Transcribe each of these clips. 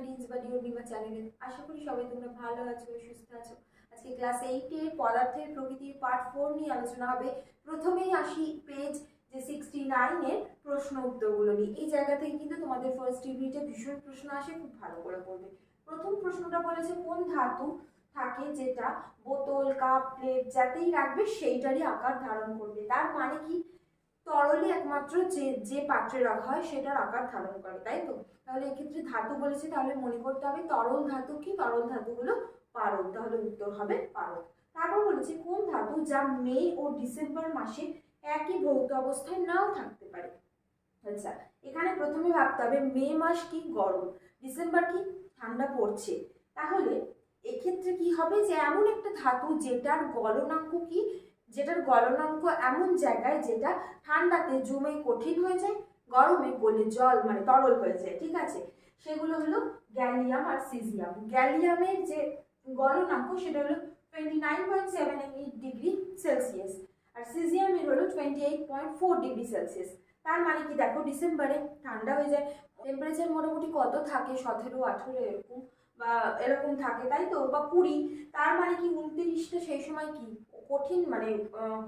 Mathematics বা ডিওডিমা চ্যানেলে আশা করি সবাই তোমরা ভালো আছো, সুস্থ আছো। আজকে ক্লাস এইটের পদার্থের প্রকৃতির পার্ট ফোর নিয়ে আলোচনা হবে। প্রথমেই আসি পেজ যে সিক্সটি নাইনের প্রশ্ন উত্তরগুলো নিয়ে। এই জায়গা থেকে কিন্তু তোমাদের ফার্স্ট ইউনিটে ভীষণ প্রশ্ন আসে, খুব ভালো করে পড়বে। প্রথম প্রশ্নটা বলেছে, কোন ধাতু থাকে যেটা বোতল, কাপ, প্লেট যাতেই রাখবে সেইটারই আকার ধারণ করবে? তার মানে কি? তরলে একমাত্র যে যে পাত্রে রাখা হয় সেটার আকার ধারণ করে, তাই তো? তাহলে এক্ষেত্রে ধাতু বলেছে, তাহলে মনে করতে হবে তরল ধাতু কি? তরল ধাতুগুলো পারদ, তাহলে উত্তর হবে পারদ। তারপর বলেছি, কোন ধাতু যা মে ও ডিসেম্বর মাসে একই ভৌত অবস্থায় নাও থাকতে পারে? আচ্ছা এখানে প্রথমে ভাবতে হবে, মে মাস কি গরম, ডিসেম্বর কি ঠান্ডা পড়ছে? তাহলে এক্ষেত্রে কি হবে যে, এমন একটা ধাতু যেটার গলনাঙ্ক কি যেটার গলনাঙ্ক এমন জায়গায় যেটা ঠান্ডাতে জমে কঠিন হয়ে যায়, গরমে গলে জল মানে তরল হয়ে যায়, ঠিক আছে? সেগুলো হলো গ্যালিয়াম আর সিজিয়াম। গ্যালিয়ামের যে গলনাঙ্ক সেটা হলো twenty nine point seven eight degree Celsius আর সিজিয়ামের হলো twenty eight point four degree Celsius তার মানে কি? দেখো ডিসেম্বরে ঠান্ডা হয়ে যায়। টেম্পারেচার মোটামুটি কত থাকে? সতেরো, আঠেরো এরকম বা এরকম থাকে, তাই তো? বা কুড়ি। তার মানে কি? উনত্রিশটা সেই সময় কি? কঠিন মানে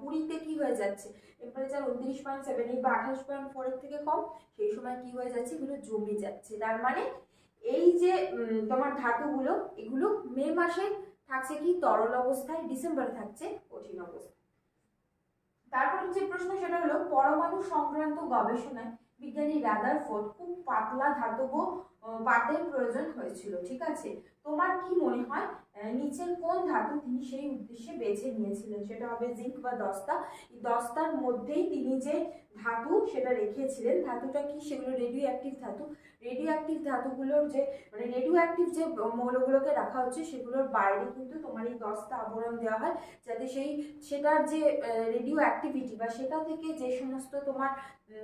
কুড়িতে কি হয়ে যাচ্ছে? টেম্পারেচার উনত্রিশ পয়েন্ট সেভেন এইট বা আঠাশ পয়েন্ট ফোরের থেকে কম, সেই সময় কি হয়ে যাচ্ছে? এগুলো জমে যাচ্ছে। তার মানে এই যে তোমার ধাতুগুলো, এগুলো মে মাসে থাকছে কি? তরল অবস্থায়, ডিসেম্বরে থাকছে কঠিন অবস্থায়। তারপর যে প্রশ্ন সেটা হলো, পরমাণু সংক্রান্ত গবেষণায় বিজ্ঞানী রাদার রাদারফোর্ড খুব পাতলা ধাতব পাতের প্রয়োজন হয়েছিল, ঠিক আছে? তোমার কি মনে হয় নিচের কোন ধাতু তিনি সেই উদ্দেশ্যে বেছে নিয়েছিলেন? সেটা হবে জিঙ্ক বা দস্তা। দস্তার মধ্যেই তিনি যে ধাতু সেটা রেখেছিলেন। ধাতুটা কি? সেগুলো রেডিও অ্যাক্টিভ ধাতু। রেডিও অ্যাক্টিভ ধাতুগুলোর যে মানে রেডিও অ্যাক্টিভ যে মৌলগুলোকে রাখা হচ্ছে, সেগুলোর বাইরে কিন্তু তোমার এই দস্তা আবরণ দেওয়া হয়, যাতে সেই, সেটার যে রেডিও অ্যাক্টিভিটি বা সেটা থেকে যে সমস্ত তোমার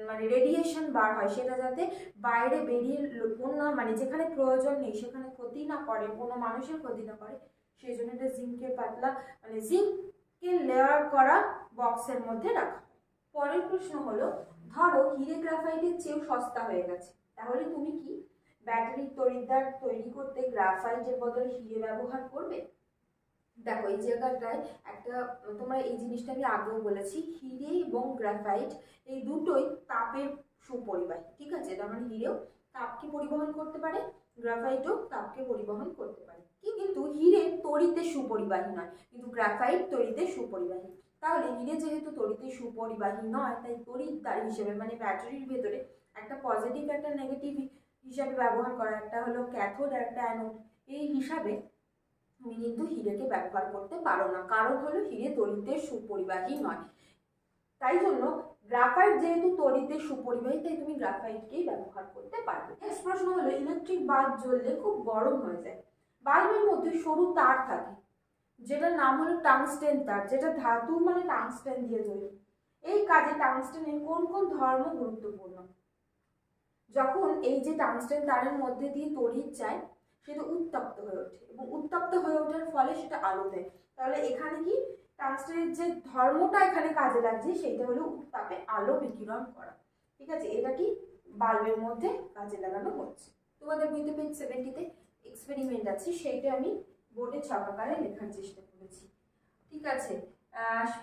মানে রেডিয়েশন বার হয়, সেটা যাতে বাইরে বেরিয়ে কোনো মানে যেখানে প্রয়োজন নেই, সেখানে ক্ষতি না করে, কোনো মানুষের ক্ষতি না করে, সেই জন্য এটা জিঙ্কের পাতলা মানে জিঙ্কের লেয়ার করা বক্সের মধ্যে রাখা। পরের প্রশ্ন হলো, ধরো হিরে গ্রাফাইটের চেয়েও সস্তা হয়ে গেছে। তাহলে তুমি কি ব্যাটারি তড়িৎদ্বার তৈরি করতে গ্রাফাইটের বদলে হিরে ব্যবহার করবে? দেখো, এই জায়গাটায় একটা, তোমরা এই জিনিসটা আমি আগেও বলেছি, হিরে এবং গ্রাফাইট এই দুটোই তাপের সুপরিবাহী, ঠিক আছে? তার মানে হিরেও তাপকে পরিবহন করতে পারে, গ্রাফাইটও তাপকে পরিবহন করতে পারে। কিন্তু হিরে তড়িতে সুপরিবাহী নয়, কিন্তু গ্রাফাইট তড়িতে সুপরিবাহী। তাহলে হিরে যেহেতু তড়িতে সুপরিবাহী নয়, তাই তড়িৎদ্বার হিসেবে মানে ব্যাটারির ভেতরে একটা পজিটিভ একটা নেগেটিভ হিসাবে ব্যবহার করা একটা হলো ক্যাথোড একটা অ্যানোড এই হিসাবে তুমি কিন্তু হিরেকে ব্যবহার করতে পারো না। কারণ হলো হিরে তড়িতে সুপরিবাহী নয়। তাই জন্য গ্রাফাইট যেহেতু তড়িতে সুপরিবাহী, তাই তুমি গ্রাফাইটকেই ব্যবহার করতে পারবে। নেক্সট প্রশ্ন হলো ইলেকট্রিক বাল্ব জ্বললে খুব গরম হয়ে যায়। বাল্বের মধ্যে সরু তার থাকে। যেটার নাম হলো টাংস্টেন তার, যেটা ধাতু মানে টাংস্টেন দিয়ে তৈরি। এই কাজে টাংস্টেনের কোন কোন ধর্ম গুরুত্বপূর্ণ? যখন এই যে টাংস্টেন তারের মধ্যে দিয়ে তড়িৎ যায়, সেটা উত্তপ্ত হয়ে ওঠে এবং উত্তপ্ত হয়ে ওঠার ফলে সেটা আলো দেয়। তাহলে এখানে কি? টাংস্টেনের যে ধর্মটা এখানে কাজে লাগছে, সেইটা হলো উত্তাপে আলো বিকিরণ করা। ঠিক আছে? এটা কি? বাল্বের মধ্যে কাজে লাগানো হচ্ছে। তোমাদের বইতে পেজ সেভেন্টিতে এক্সপেরিমেন্ট আছে, সেইটা আমি বোর্ডে ছকাকারে লেখার চেষ্টা করেছি। ঠিক আছে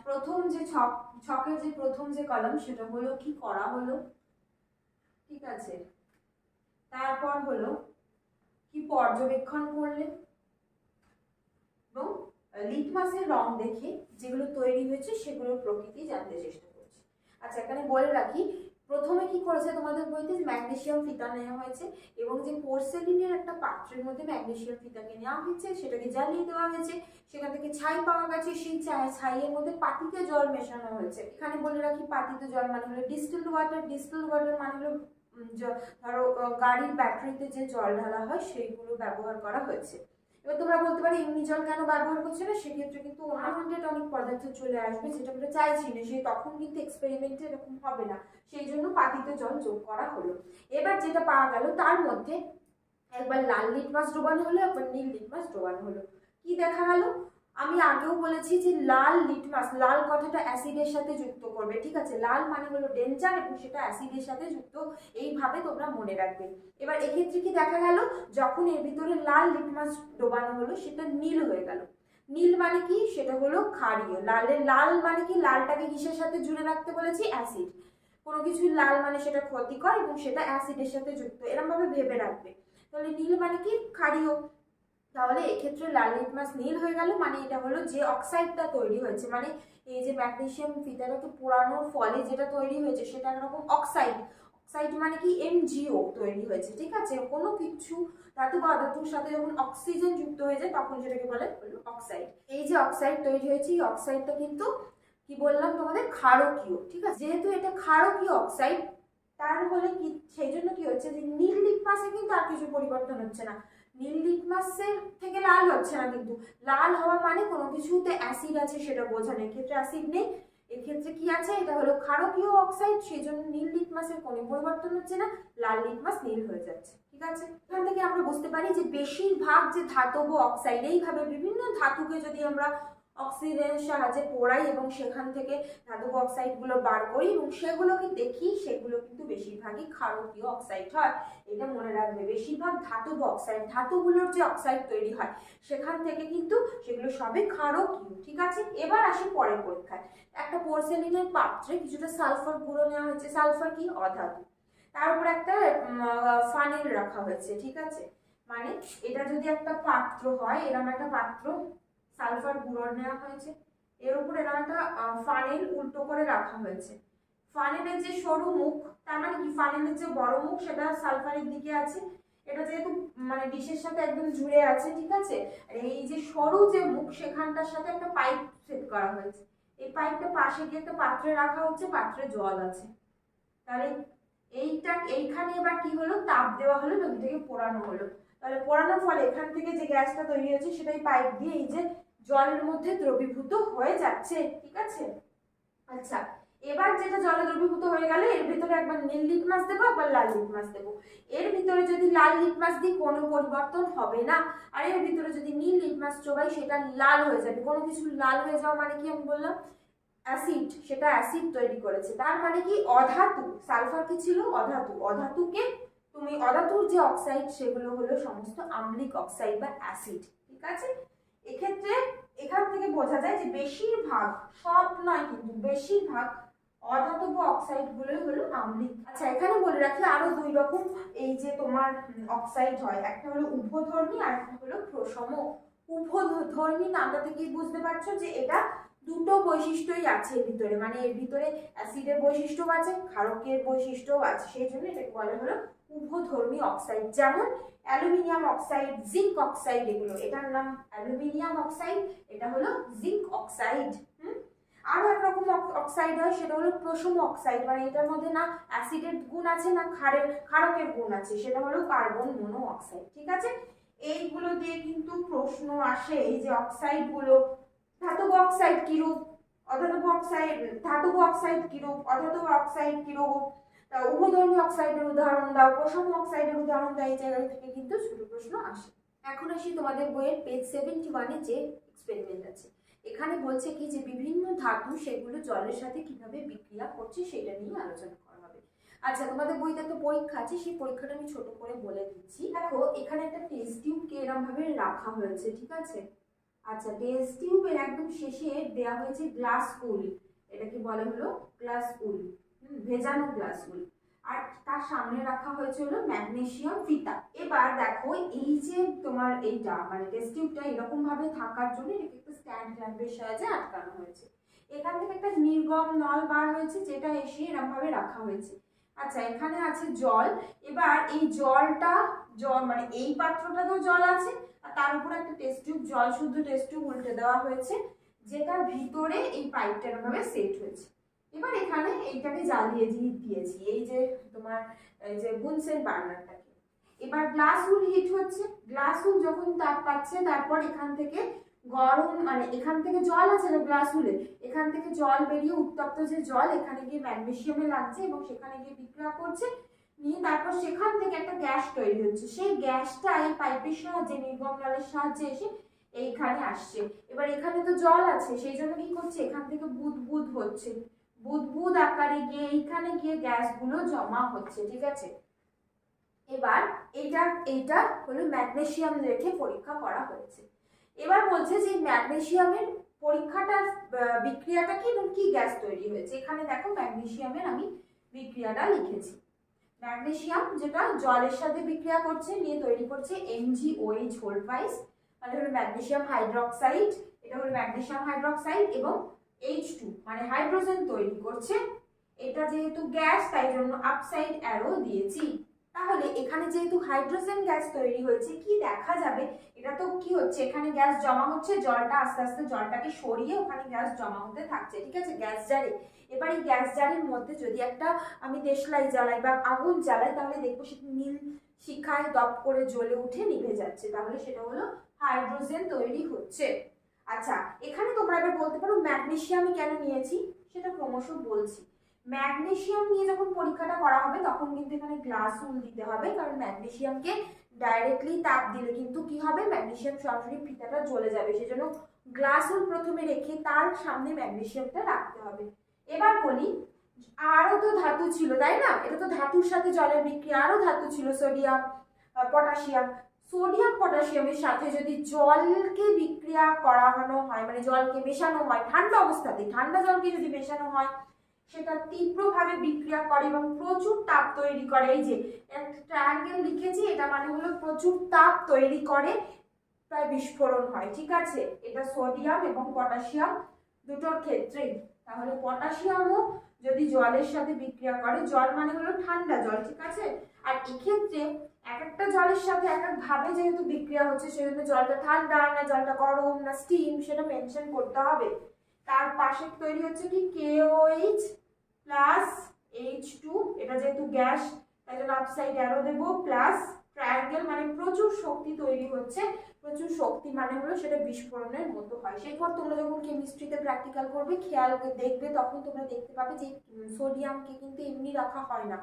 প্রথম যে ছক, ছকের যে প্রথম যে কলম, সেটা হলো কি, করা হলো। ঠিক আছে, তারপর হলো কি পর্যবেক্ষণ করলে এবং লিটমাসের রং দেখে যেগুলো তৈরি হয়েছে, সেগুলোর প্রকৃতি জানতে চেষ্টা করছি। আচ্ছা এখানে বলে রাখি প্রথমে কি করেছে তোমাদের বইতে? ম্যাগনেসিয়াম ফিতা নেওয়া হয়েছে এবং যে পোর্সেলিনের একটা পাত্রের মধ্যে ম্যাগনেসিয়াম ফিতাকে নেওয়া হয়েছে, সেটাকে জ্বালিয়ে দেওয়া হয়েছে। সেখান থেকে ছাই পাওয়া গেছে, সেই ছাই, ছাইয়ের মধ্যে পাতিতে জল মেশানো হয়েছে। এখানে বলে রাখি পাতিতে জল মানে হলো ডিস্টিলড ওয়াটার ডিস্টিলড ওয়াটার মানে হলো ধরো গাড়ির ব্যাটারিতে যে জল ঢালা হয়, সেইগুলো ব্যবহার করা হয়েছে। এবার তোমরা বলতে পারো, এমনি জল কেন ব্যবহার করছে না? সেক্ষেত্রে কিন্তু আনহান্ড্রেড অনেক পদার্থ চলে আসবে যেটা আমরা চাইছি না। সেই তখন কিন্তু এক্সপেরিমেন্ট এরকম হবে না। সেই জন্য পাতিতে জল যোগ করা হলো। এবার যেটা পাওয়া গেল, তার মধ্যে একবার লাল লিটমাস ডোবানো হলো, একবার নীল লিটমাস ডোবানো হলো। কি দেখা গেল? আমি আগেও বলেছি যে লাল লিটমাস লাল কথাটা অ্যাসিডের সাথে যুক্ত করবে, ঠিক আছে? লাল মানে হলো ডেঞ্জার এবং সেটা অ্যাসিডের সাথে যুক্ত, এইভাবে তোমরা মনে রাখবে। এবার এক্ষেত্রে কি দেখা গেল? যখন এর ভিতরে লাল লিটমাস ডোবানো হলো, সেটা নীল হয়ে গেল। নীল মানে কি? সেটা হলো ক্ষারীয়। লালের লাল মানে কি? লালটাকে কিসের সাথে জুড়ে রাখতে বলেছি? অ্যাসিড কোনো কিছু লাল মানে সেটা ক্ষতিকর এবং সেটা অ্যাসিডের সাথে যুক্ত এরম ভাবে ভেবে রাখবে। তাহলে নীল মানে কি? ক্ষারীয়। তাহলে এক্ষেত্রে লাল লিটমাস নীল হয়ে গেল মানে এটা হলো যে অক্সাইডটা তৈরি হয়েছে মানে এই যে ম্যাগনেসিয়াম ফিতাটাকে পোড়ানোর ফলে যেটা তৈরি হয়েছে সেটা একরকম অক্সাইড। অক্সাইড মানে কি? এমজিও তৈরি হয়েছে, ঠিক আছে? কোনো কিছু, ধাতু অধাতুর সাথে যখন অক্সিজেন যুক্ত হয়ে যায়, তখন সেটাকে বলে অক্সাইড। এই যে অক্সাইড তৈরি হয়েছে, এই অক্সাইডটা কিন্তু কি বললাম তোমাদের? ক্ষারকীয়, ঠিক আছে? যেহেতু এটা ক্ষারকীয় অক্সাইড, তার হলে কি, সেই জন্য কি হচ্ছে যে নীল লিটমাসে কিন্তু আর কিছু পরিবর্তন হচ্ছে না। নীল লিটমাসের থেকে লাল হচ্ছে না কিন্তু। লাল হওয়া মানে কোনো কিছুতে অ্যাসিড আছে সেটা বোঝা নেই ক্ষেত্রে অ্যাসিড নেই। এক্ষেত্রে কি আছে? এটা হলো ক্ষারকীয় অক্সাইড সেই জন্য নীল লিটমাসের কোনো পরিবর্তন হচ্ছে না। লাল লিটমাস নীল হয়ে যাচ্ছে। ঠিক আছে? এখান থেকে আমরা বুঝতে পারি যে বেশিরভাগ যে ধাতব অক্সাইড এইভাবে বিভিন্ন ধাতুকে যদি আমরা অক্সিজেনের সাহায্যে পোড়াই এবং সেখান থেকে ধাতব অক্সাইডগুলো বার করি এবং সেগুলোকে দেখি, সেগুলো কিন্তু বেশিরভাগই ক্ষারকীয় অক্সাইড হয়। এটা মনে রাখবে, বেশিরভাগ ধাতব অক্সাইড, ধাতুগুলোর যে অক্সাইড তৈরি হয়, সেখান থেকে কিন্তু সেগুলো সবই ক্ষারকীয়, ঠিক আছে? এবার আসি পরের পরীক্ষায়। একটা পোর্সেলিনের পাত্রে কিছুটা সালফার গুঁড়ো নেওয়া হয়েছে। সালফার কি? অধাতু। তার উপর একটা ফানেল রাখা হয়েছে, ঠিক আছে? মানে এটা যদি একটা পাত্র হয় এরকম একটা পাত্র সালফার গুঁড়ো নেওয়া হয়েছে। এর উপর এরকম একটা ফানেল উল্টো করে রাখা হয়েছে। ফানেলের যে সরু মুখ, তার মানে কি? ফানেলের যে বড় মুখ, সেটা সালফারের দিকে আছে। এটা যেহেতু মানে ডিশের সাথে একদম জুড়ে আছে, ঠিক আছে? এই যে সরু যে মুখ, সেখানটার সাথে একটা পাইপ সেট করা হয়েছে। এই পাইপটা পাশে গিয়ে একটা পাত্রে রাখা হচ্ছে, পাত্রে জল আছে। তাহলে এইটা, এইখানে এবার কি হলো? তাপ দেওয়া হলো এটাকে পোড়ানো হলো। তাহলে পোড়ানোর ফলে এখান থেকে যে গ্যাসটা তৈরি হয়েছে, সেটাই পাইপ দিয়ে এই যে জলের মধ্যে দ্রবীভূত হয়ে যাচ্ছে, ঠিক আছে? আচ্ছা এবার যেটা জলে দ্রবীভূত হয়ে গেলে এর ভিতরে একবার নীল লিটমাস দেবো, একবার লাল লিটমাস দেবো। এর ভিতরে যদি লাল লিটমাস দিই, কোনো পরিবর্তন হবে না। আর এর ভিতরে যদি নীল লিটমাস চোবাই, সেটা লাল হয়ে যাবে। কোনো কিছু লাল হয়ে যাওয়া মানে কি আমি বললাম? অ্যাসিড, সেটা অ্যাসিড তৈরি করেছে। তার মানে কি? অধাতু, সালফার কি ছিল? অধাতু। অধাতুকে তুমি, অধাতুর যে অক্সাইড, সেগুলো হলো সমস্ত আম্লিক অক্সাইড বা অ্যাসিড, ঠিক আছে? এক্ষেত্রে এখান থেকে বোঝা যায় যে বেশিরভাগ, সব নয় কিন্তু বেশিরভাগ অধাতব অক্সাইড গুলোই হলো আম্লিক। আচ্ছা এখানে বলে রাখি আরও দুই রকম, এই যে তোমার অক্সাইড হয়, একটা হলো উভধর্মী আর একটা হলো প্রসম উভধর্মী নামটা থেকেই বুঝতে পারছ যে এটা দুটো বৈশিষ্ট্যই আছে এর ভিতরে। মানে এর ভিতরে অ্যাসিডের বৈশিষ্ট্য আছে ক্ষারকের বৈশিষ্ট্যও আছে, সেই জন্য এটাকে বলা হলো উভধর্মী অক্সাইড যেমন অ্যালুমিনিয়াম অক্সাইড জিঙ্ক অক্সাইড এগুলো। এটার নাম অ্যালুমিনিয়াম অক্সাইড এটা হলো জিঙ্ক অক্সাইড হুম? আরও একরকম অক্সাইড হয়, সেটা হলো প্রসম অক্সাইড মানে এটার মধ্যে না অ্যাসিডের গুণ আছে, না ক্ষারের, ক্ষারকের গুণ আছে, সেটা হলো কার্বন মনো অক্সাইড ঠিক আছে? এইগুলো দিয়ে কিন্তু প্রশ্ন আসে, এই যে অক্সাইডগুলো ধাতব অক্সাইড কিরূপ? অধাতব অক্সাইড ধাতব অক্সাইড কিরূপ? অধাতব অক্সাইড কিরূপ? তা উভধর্মী অক্সাইডের উদাহরণ দাও প্রসম অক্সাইডের উদাহরণ দাও এই জায়গা থেকে কিন্তু ছোট প্রশ্ন আসে। এখন আসি তোমাদের বইয়ের পেজ সেভেন্টি ওয়ানে যে এক্সপেরিমেন্ট আছে। এখানে বলছে কি যে বিভিন্ন ধাতু সেগুলো জলের সাথে কীভাবে বিক্রিয়া করছে সেটা নিয়ে আলোচনা করা হবে। আচ্ছা তোমাদের বইতে একটা পরীক্ষা আছে, সেই পরীক্ষাটা আমি ছোট করে বলে দিচ্ছি। দেখো, এখানে একটা টেস্ট টিউবকে এরম ভাবে রাখা হয়েছে, ঠিক আছে? আচ্ছা টেস্ট টিউবের একদম শেষে দেওয়া হয়েছে গ্লাস উল এটাকে বলে হলো গ্লাস উল ভেজানো গ্লাস উল আর তার সামনে রাখা হয়েছিল হলো ম্যাগনেসিয়াম ফিতা। এবার দেখো, এই যে তোমার এইটা মানে টেস্ট টিউবটা এরকম ভাবে থাকার জন্য এটাকে একটা স্ট্যান্ড ল্যাম্পের সাহায্যে আটকানো হয়েছে। এখান থেকে একটা নির্গম নল বার হয়েছে, যেটা এসে এরকম ভাবে রাখা হয়েছে। আচ্ছা এখানে আছে জল। এবার এই জলটা, জল মানে এই পাত্রটাতেও জল আছে, আর তার উপর একটা টেস্ট টিউব জল শুদ্ধ টেস্ট টিউব উল্টে দেওয়া হয়েছে, যেটার ভিতরে এই পাইপটা এরকম সেট হয়েছে। এবার এখানে এইটাকে জ্বালিয়ে দিয়ে দিয়েছি, এই যে তোমার, এই যে বুনসেন বার্নারটাকে। এবার গ্লাস উল হিট হচ্ছে, গ্লাস উল যখন তাপ পাচ্ছে, তারপর এখান থেকে গরম মানে এখান থেকে জল আছে না গ্লাস উলে এখান থেকে জল বেরিয়ে উত্তপ্ত যে জল, এখানে গিয়ে ম্যাগনেসিয়ামে লাগছে এবং সেখানে গিয়ে বিক্রিয়া করছে। নিয়ে তারপর সেখান থেকে একটা গ্যাস তৈরি হচ্ছে। সেই গ্যাসটা এই পাইপের সাহায্যে, নির্গম নলের সাহায্যে এসে এইখানে আসছে। এবার এখানে তো জল আছে, সেই জন্য কি করছে? এখান থেকে বুদবুদ হচ্ছে। বুদবুদ আকারে গিয়ে এইখানে গিয়ে গ্যাসগুলো জমা হচ্ছে, ঠিক আছে? এবার এটা এইটা হলো ম্যাগনেসিয়াম রেখে পরীক্ষা করা হয়েছে। এবার বলছে যে ম্যাগনেসিয়ামের পরীক্ষাটার বিক্রিয়াটা কি এবং কি গ্যাস তৈরি হয়েছে? এখানে দেখো ম্যাগনেসিয়ামের আমি বিক্রিয়াটা লিখেছি। ম্যাগনেসিয়াম যেটা জলের সাথে বিক্রিয়া করছে, নিয়ে তৈরি করছে এমজিওএইচ ভোল্টওয়াইজ মানে হলো ম্যাগনেসিয়াম হাইড্রক্সাইড, এটা হলো ম্যাগনেসিয়াম হাইড্রক্সাইড এবং এইচ টু মানে হাইড্রোজেন তৈরি করছে। এটা যেহেতু গ্যাস, তাই জন্য আপসাইড অ্যারো দিয়েছি। তাহলে এখানে যেহেতু হাইড্রোজেন গ্যাস তৈরি হয়েছে, কি দেখা যাবে? এটা তো কি হচ্ছে? এখানে গ্যাস জমা হচ্ছে, জলটা আস্তে আস্তে জলটাকে সরিয়ে ওখানে গ্যাস জমা হতে থাকছে, ঠিক আছে? গ্যাস জারে। এবার এই গ্যাস জারের মধ্যে যদি একটা আমি দেশলাই জ্বালাই বা আগুন জ্বালাই, তাহলে দেখব সেটা নীল শিখায় দপ করে জ্বলে উঠে নিভে যাচ্ছে। তাহলে সেটা হলো হাইড্রোজেন তৈরি হচ্ছে। আচ্ছা এখানে তোমরা এবার বলতে পারো ম্যাগনেসিয়াম কেন নিয়েছি? সেটা ক্রমশ বলছি। ম্যাগনেসিয়াম নিয়ে যখন পরীক্ষাটা করা হবে, তখন কিন্তু এখানে গ্লাস উল দিতে হবে, কারণ ম্যাগনেসিয়ামকে ডাইরেক্টলি তাপ দিলে কিন্তু কি হবে? ম্যাগনেশিয়াম সরাসরি ফিতাটা জ্বলে যাবে। সেজন্য গ্লাস উল প্রথমে রেখে তার সামনে ম্যাগনেশিয়ামটা রাখতে হবে। এবার বলি আরও তো ধাতু ছিল, তাই না? এটা তো ধাতুর সাথে জলের বিক্রিয়া। আরও ধাতু ছিল, সোডিয়াম পটাশিয়াম। সোডিয়াম পটাশিয়ামের সাথে যদি জলকে বিক্রিয়া করানো হয় মানে জলকে মেশানো হয়, ঠান্ডা অবস্থাতে, ঠান্ডা জলকে যদি মেশানো হয়, সেটা তীব্রভাবে বিক্রিয়া করে এবং প্রচুর তাপ তৈরি করে। এই যে একটা ট্রায়াঙ্গেল লিখেছি, এটা মানে হলো প্রচুর তাপ তৈরি করে, প্রায় বিস্ফোরণ হয়। ঠিক আছে? এটা সোডিয়াম এবং পটাশিয়াম দুটোর ক্ষেত্রেই। তাহলে পটাশিয়ামও যদি জলের সাথে বিক্রিয়া করে, জল মানে হলো ঠান্ডা জল, ঠিক আছে? আর এক্ষেত্রে এক একটা জলের সাথে এক এক ভাবে যেহেতু বিক্রিয়া হচ্ছে, সেজন্য জলটা ঠান্ডা, না জলটা গরম, না স্টিম সেটা মেনশন করতে হবে। তার পাশে তৈরি হচ্ছে কি? কেওএইচ প্লাস এইচ টু এটা যেহেতু গ্যাস, তাই জন্য আপসাইড অ্যারো দেবো প্লাস ট্রায়াঙ্গেল মানে প্রচুর শক্তি তৈরি হচ্ছে। প্রচুর শক্তি মানে হলো সেটা বিস্ফোরণের মতো হয়। সেই পর তোমরা যখন কেমিস্ট্রিতে প্র্যাকটিক্যাল করবে, খেয়াল দেখবে, তখন তোমরা দেখতে পাবে যে সোডিয়ামকে কিন্তু এমনি রাখা হয় না।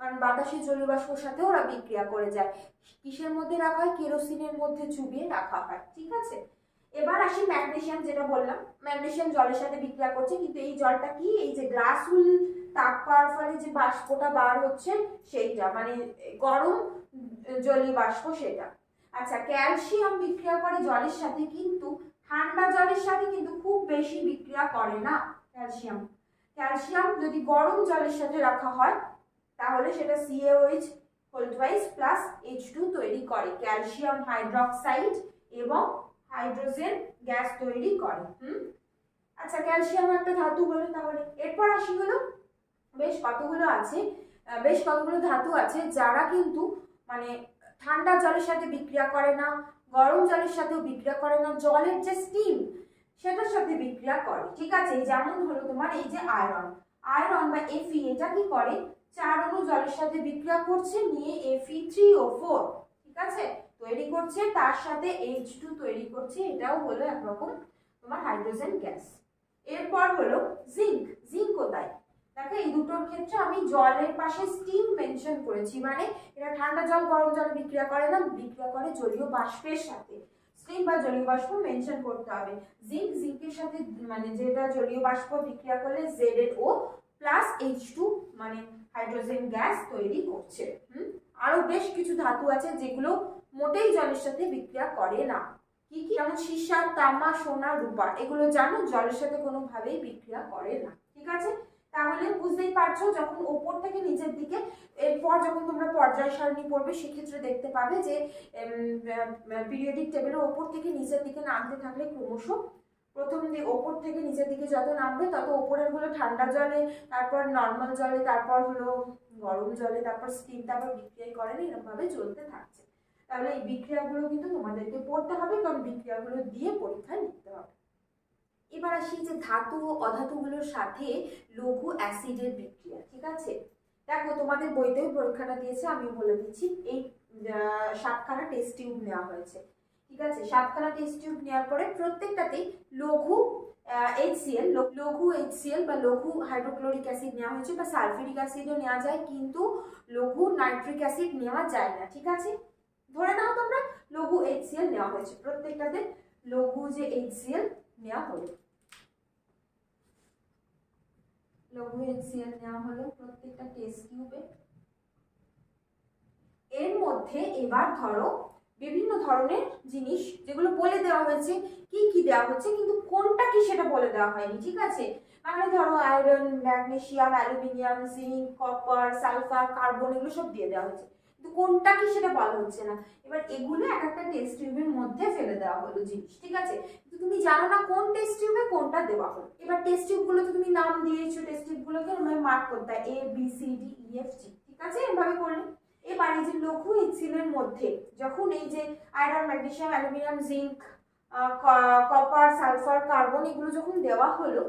কারণ বাতাসে জলীয় বাষ্পর সাথে ওরা বিক্রিয়া করে যায়। কিসের মধ্যে রাখা হয়? কেরোসিনের মধ্যে চুবিয়ে রাখা হয়। ঠিক আছে? এবার আসি ম্যাগনেশিয়াম যেটা বললাম। ম্যাগনেশিয়াম জলের সাথে বিক্রিয়া করছে, কিন্তু এই জলটা কি? এই যে গ্লাসুল তাপ পাওয়ার ফলে যে বাষ্পটা বার হচ্ছে, সেইটা। মানে গরম জলীয় বাষ্প সেটা আচ্ছা ক্যালসিয়াম বিক্রিয়া করে জলের সাথে কিন্তু ঠান্ডা জলের সাথে কিন্তু খুব বেশি বিক্রিয়া করে না ক্যালসিয়াম ক্যালসিয়াম যদি গরম জলের সাথে রাখা হয়, তাহলে সেটা সিএওএইচ হোল্টওয়াইজ প্লাস এইচ টু তৈরি করে। ক্যালসিয়াম হাইড্রক্সাইড এবং হাইড্রোজেন গ্যাস তৈরি করে, হুম? আচ্ছা ক্যালসিয়াম একটা ধাতু হলো তাহলে। এরপর আসি হলো, বেশ কতগুলো আছে বেশ কতগুলো ধাতু আছে যারা কিন্তু মানে ঠান্ডা জলের সাথে বিক্রিয়া করে না, গরম জলের সাথেও বিক্রিয়া করে না, জলের যে স্টিম সেটার সাথে বিক্রিয়া করে। ঠিক আছে যেমন হলো তোমার এই যে আয়রন আয়রন বা এফি এটা কি করে? চার অণু জলের সাথে বিক্রিয়া করছে, নিয়ে এফি থ্রি ও ফোর ঠিক আছে? তৈরি করছে, তার সাথে এইচ টু তৈরি করছে, এটাও হলো একরকম তোমার হাইড্রোজেন গ্যাস এরপর হলো জিঙ্ক জিঙ্ক কোথায়? দেখো, এই দুটোর ক্ষেত্রে আমি জলের পাশে স্টিম মেনশন করেছি মানে এটা ঠান্ডা জল, গরম জল বিক্রিয়া করে না, বিক্রিয়া করে জলীয় বাষ্পের সাথে। স্টিম বা জলীয় বাষ্প মেনশন করতে হবে। জিঙ্ক জিঙ্কের সাথে মানে যেটা জলীয় বাষ্প বিক্রিয়া করলে Z O plus H two মানে হাইড্রোজেন গ্যাস তৈরি করছে। হুম? আরও বেশ কিছু ধাতু আছে যেগুলো মোটেই জলের সাথে বিক্রিয়া করে না। কি কি? যেমন সীসা, তামা, সোনা, রূপা, এগুলো জানো, জলের সাথে কোনোভাবেই বিক্রিয়া করে না। ঠিক আছে? তাহলে বুঝতেই পারছ যখন ওপর থেকে নিচের দিকে, এরপর যখন তোমরা পর্যায় সারণী পড়বে, সেক্ষেত্রে দেখতে পাবে যে পিরিয়ডিক টেবিলের ওপর থেকে নিচের দিকে নামতে থাকলে ক্রমশ প্রথম দিকে ওপর থেকে নিচের দিকে যত নামবে, তত ওপরের হলো ঠান্ডা জলে, তারপর নর্মাল জলে, তারপর হলো গরম জলে, তারপর স্টিম তারপর বিক্রিয়াই করে না, এরকমভাবে চলতে থাকছে। তাহলে এই বিক্রিয়াগুলো কিন্তু তোমাদেরকে পড়তে হবে, কারণ বিক্রিয়াগুলো দিয়ে পরীক্ষায় লিখতে হবে। এবার আসি যে ধাতু ও অধাতুগুলোর সাথে লঘু অ্যাসিডের বিক্রিয়া, ঠিক আছে? দেখো, তোমাদের বইতেও পরীক্ষাটা দিয়েছে, আমি বলে দিচ্ছি, এই সাতখানা টেস্ট টিউব নেওয়া হয়েছে, ঠিক আছে? সাতখানা টেস্ট টিউব নেওয়ার পরে প্রত্যেকটাতেই লঘু এইচসিএল লঘু এইচসিএল বা লঘু হাইড্রোক্লোরিক অ্যাসিড নেওয়া হয়েছে, বা সালফিউরিক অ্যাসিডও নেওয়া যায়, কিন্তু লঘু নাইট্রিক অ্যাসিড নেওয়া যায় না, ঠিক আছে? ধরে নাও তোমরা, লঘু এইচসিএল নেওয়া হয়েছে, প্রত্যেকটাতে লঘু যে এইচসিএল নেওয়া হলো। লঘু এইচসিএল নেওয়া হলো প্রত্যেকটা টেস্ট কিউবে এর মধ্যে এবার ধরো বিভিন্ন ধরনের জিনিস যেগুলো বলে দেওয়া হয়েছে, কি কি দেওয়া হচ্ছে, কিন্তু কোনটা কি সেটা বলে দেওয়া হয়নি, ঠিক আছে? মানে ধরো iron magnesium aluminium zinc copper sulphur carbon এগুলো সব দিয়ে দেওয়া হচ্ছে কিন্তু কোনটা কি সেটা বলা হচ্ছে না। এবার এগুলো এক একটা টেস্ট টিউবের মধ্যে ফেলে দেওয়া হলো জিনিস, ঠিক আছে? কিন্তু তুমি জানো না কোন টেস্ট টিউবে কোনটা দেওয়া হলো। এবার টেস্ট টিউবগুলোতে তুমি নাম দিয়েছ টেস্ট টিউবগুলোকে আমরা মার্ক করতে হয় A B C D E F G ঠিক আছে? এভাবে করলে। এবার এই যে লঘু এর মধ্যে, যখন এই যে iron magnesium aluminium zinc copper sulphur carbon এগুলো যখন দেওয়া হলো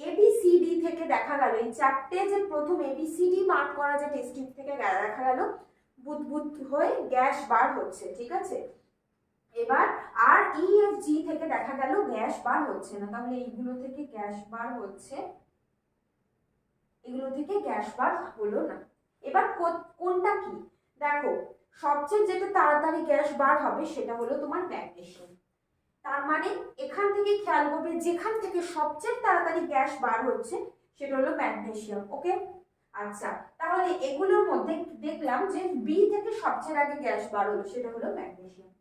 এবিসিডি থেকে দেখা গেল, এই চারটে যে প্রথম এবিসিডি মার্ক করা যে টেস্ট টিউব থেকে দেখা গেল বুদবুদ হয়ে গ্যাস বার হচ্ছে, ঠিক আছে? এবার আর ইএফজি থেকে দেখা গেল গ্যাস বার হচ্ছে না। তাহলে এইগুলো থেকে গ্যাস বার হচ্ছে, এগুলো থেকে গ্যাস বার হলো না। এবার কোনটা কি? দেখো, সবচেয়ে যেটা তাড়াতাড়ি গ্যাস বার হবে সেটা হলো তোমার ম্যাগনেশিয়াম। তার মানে এখান থেকে খেয়াল করবে, যেখান থেকে সবচেয়ে তাড়াতাড়ি গ্যাস বার হচ্ছে, সেটা হলো ম্যাগনেশিয়াম, ওকে? আচ্ছা তাহলে এগুলোর মধ্যে দেখলাম যে বি থেকে সবচেয়ে আগে গ্যাস বার হলো সেটা হলো ম্যাগনেশিয়াম।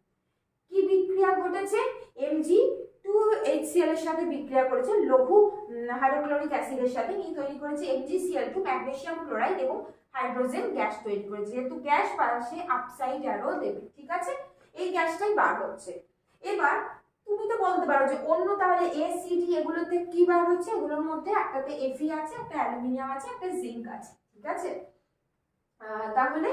কি বিক্রিয়া ঘটেছে? এমজি টু এইচসিএল এর সাথে বিক্রিয়া করেছে, লঘু হাইড্রোক্লোরিক অ্যাসিডের সাথে নিয়ে তৈরি করেছে এমজিসিএল টু ম্যাগনেসিয়াম ক্লোরাইড এবং হাইড্রোজেন গ্যাস তৈরি করেছে। যেহেতু গ্যাস পাশে আপসাইড অ্যারো দেবে, ঠিক আছে? এই গ্যাসটাই বার হচ্ছে। এবার তুমি তো বলতে পারো যে অন্য তাহলে এ সি ডি এগুলোতে কি বার হচ্ছে? এগুলোর মধ্যে একটাতে এফি আছে, একটা অ্যালুমিনিয়াম আছে, একটা জিঙ্ক আছে, ঠিক আছে? তাহলে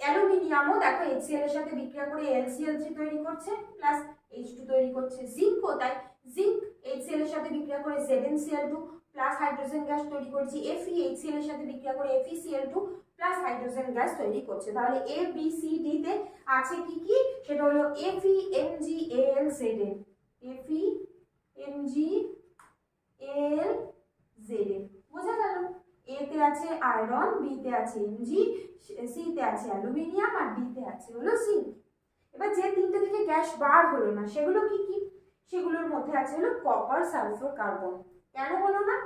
অ্যালুমিনিয়ামও দেখো এইচসিএল এর সাথে বিক্রিয়া করে এলসিএল থ্রি তৈরি করছে প্লাস এইচ টু তৈরি করছে জিঙ্কও তাই জিঙ্ক এইচসিএল এর সাথে বিক্রিয়া করে ZNCL two plus hydrogen gas তৈরি করছি এফি এইচসিএল এর সাথে বিক্রিয়া করে এফিসিএল টু প্লাস হাইড্রোজেন গ্যাস তৈরি করছে। তাহলে এ বি সি ডি তে আছে কি কি? সেটা হলো এফি এমজি এল জেড এন এফি এমজি এল জেড এন বোঝা গেল? এতে আছে আয়রন বিতে আছে এমজি সিতে আছে অ্যালুমিনিয়াম আর ডিতে আছে হলো জিঙ্ক এবার যে তিনটে থেকে গ্যাস বার হলো না, সেগুলো কি কি? সেগুলোর মধ্যে আছে হলো কপার সালফার কার্বন কেন হলো না?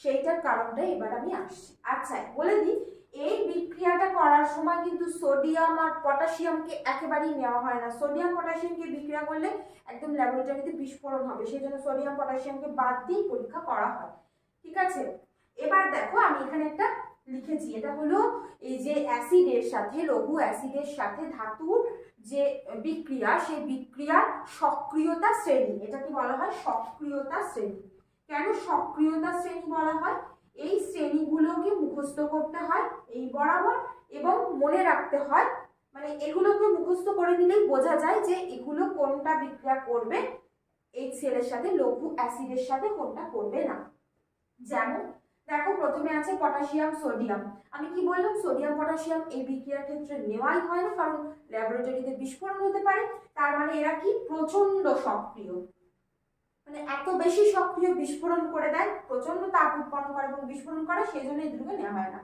সেইটার কারণটা এবার আমি আসছি। আচ্ছা বলে দিই এই বিক্রিয়াটা করার সময় কিন্তু সোডিয়াম আর পটাশিয়ামকে একেবারেই নেওয়া হয় না। সোডিয়াম, পটাশিয়ামকে বিক্রিয়া করলে একদম ল্যাবরেটরিতে বিস্ফোরণ হবে সেই জন্য সোডিয়াম, পটাশিয়ামকে বাদ দিয়ে পরীক্ষা করা হয়। ঠিক আছে? এবার দেখো আমি এখানে একটা লিখেছি, এটা হলো এই যে অ্যাসিডের সাথে, লঘু অ্যাসিডের সাথে ধাতুর যে বিক্রিয়া, সেই বিক্রিয়ার সক্রিয়তা শ্রেণি। এটাকে বলা হয় সক্রিয়তা শ্রেণি। কেন সক্রিয়তা শ্রেণি বলা হয়? এই শ্রেণীগুলোকে মুখস্থ করতে হয়, এই বরাবর, এবং মনে রাখতে হয় মানে এগুলোকে মুখস্থ করে দিলেই বোঝা যায় যে এগুলো কোনটা বিক্রিয়া করবে, এই সেলের সাথে, লঘু অ্যাসিডের সাথে কোনটা করবে না। যেমন, দেখো প্রথমে আছে পটাশিয়াম, সোডিয়াম। আমি কি বললাম? সোডিয়াম, পটাশিয়াম এই বিক্রিয়ার ক্ষেত্রে নেওয়াই হয় না, কারণ ল্যাবরেটরিতে বিস্ফোরণ হতে পারে। তার মানে এরা কি? প্রচণ্ড সক্রিয়। মানে এত বেশি সক্রিয় বিস্ফোরণ করে দেয় প্রচণ্ড তাপ উৎপন্ন করে এবং বিস্ফোরণ করে সেই জন্য এই দুটোকে নেওয়া হয় না।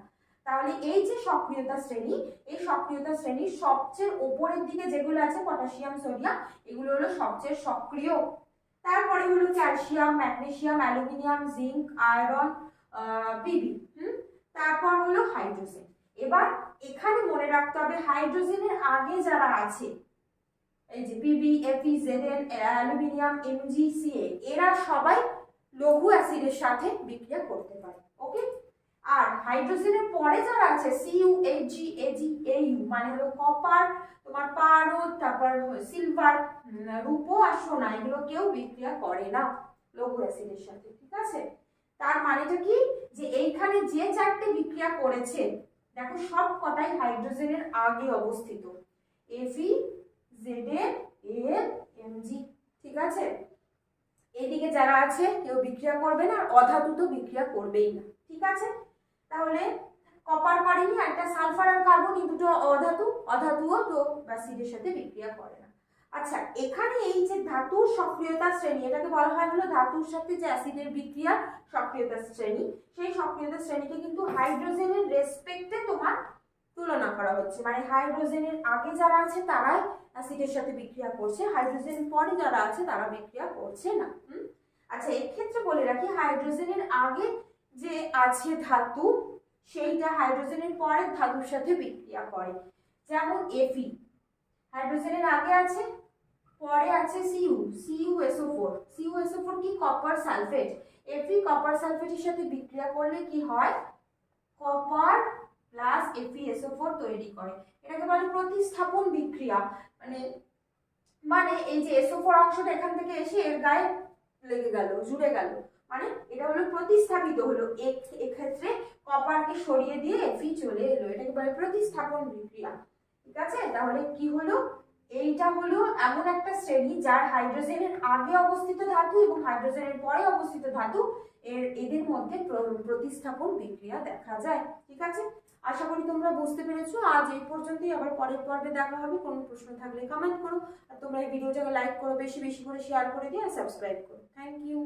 তাহলে এই যে সক্রিয়তা শ্রেণি, এই সক্রিয়তা শ্রেণির সবচেয়ে ওপরের দিকে যেগুলো আছে, পটাশিয়াম, সোডিয়াম, এগুলো হলো সবচেয়ে সক্রিয়। তারপরে হলো calcium, magnesium, aluminium, zinc, iron বিবি, হুম? তারপর হলো হাইড্রোজেন। এবার এখানে মনে রাখতে হবে, হাইড্রোজেনের আগে যারা আছে এই যে বিবি এফি জেডএন অ্যালুমিনিয়াম এমজিসিএ এরা সবাই লঘু অ্যাসিডের সাথে বিক্রিয়া করতে পারে, ওকে? আর হাইড্রোজেনের পরে যারা আছে সিইউ এইচজি এজি এইউ মানে হলো কপার তোমার পারদ, তারপর সিলভার রূপো আর সোনা, এগুলো কেউ বিক্রিয়া করে না লঘু অ্যাসিডের সাথে, ঠিক আছে? তার মানেটা কি? যে এইখানে যে চারটে বিক্রিয়া করেছে, দেখো সব কটাই হাইড্রোজেনের আগে অবস্থিত এফি জেডএন এল এমজি ঠিক আছে? এদিকে যারা আছে, কেউ বিক্রিয়া করবে না, আর অধাতু তো বিক্রিয়া করবেই না, ঠিক আছে? তাহলে কপার করেনি একটা সালফার আর কার্বন এই দুটো অধাতু, অধাতুও তো ব্যাসিডের সাথে বিক্রিয়া করে না। আচ্ছা এখানে এই যে ধাতুর সক্রিয়তা শ্রেণি, এটাকে বলা হয় হলো ধাতুর সাথে যে অ্যাসিডের বিক্রিয়া সক্রিয়তা শ্রেণি, সেই সক্রিয়তা শ্রেণীকে কিন্তু হাইড্রোজেনের রেসপেক্টে তোমার তুলনা করা হচ্ছে। মানে হাইড্রোজেনের আগে যারা আছে, তারাই অ্যাসিডের সাথে বিক্রিয়া করছে। হাইড্রোজেনের পরে যারা আছে, তারা বিক্রিয়া করছে না? আচ্ছা এক্ষেত্রে বলে রাখি, হাইড্রোজেনের আগে যে আছে ধাতু, সেইটা হাইড্রোজেনের পরের ধাতুর সাথে বিক্রিয়া করে। যেমন এফি হাইড্রোজেনের আগে আছে, পরে আছে CU CU SO four CU SO four কি? কপার সালফেট এফি কপার সালফেটের সাথে বিক্রিয়া করলে কি হয়? কপার প্লাস এফিএসও ফোর তৈরি করে। এটাকে বলে প্রতিস্থাপন বিক্রিয়া। মানে মানে এই যে এসও ফোর অংশটা এখান থেকে এসে এর গায়ে লেগে গেল, জুড়ে গেল। মানে এটা হলো প্রতিস্থাপিত হলো। এক্ষেত্রে কপারকে সরিয়ে দিয়ে এফি চলে এলো। এটাকে বলে প্রতিস্থাপন বিক্রিয়া। ঠিক আছে? তাহলে কি হলো? এইটা হলো এমন একটা শ্রেণি যার হাইড্রোজেনের আগে অবস্থিত ধাতু এবং হাইড্রোজেনের পরে অবস্থিত ধাতু, এর, এদের মধ্যে প্র- প্রতিস্থাপন বিক্রিয়া দেখা যায়। ঠিক আছে? আশা করি তোমরা বুঝতে পেরেছ। আজ এই পর্যন্তই। আবার পরের পর্বে দেখা হবে। কোনো প্রশ্ন থাকলে কমেন্ট করো। আর তোমরা এই ভিডিওটাকে লাইক করো, বেশি বেশি করে শেয়ার করে দিয়ে আর সাবস্ক্রাইব করো। Thank you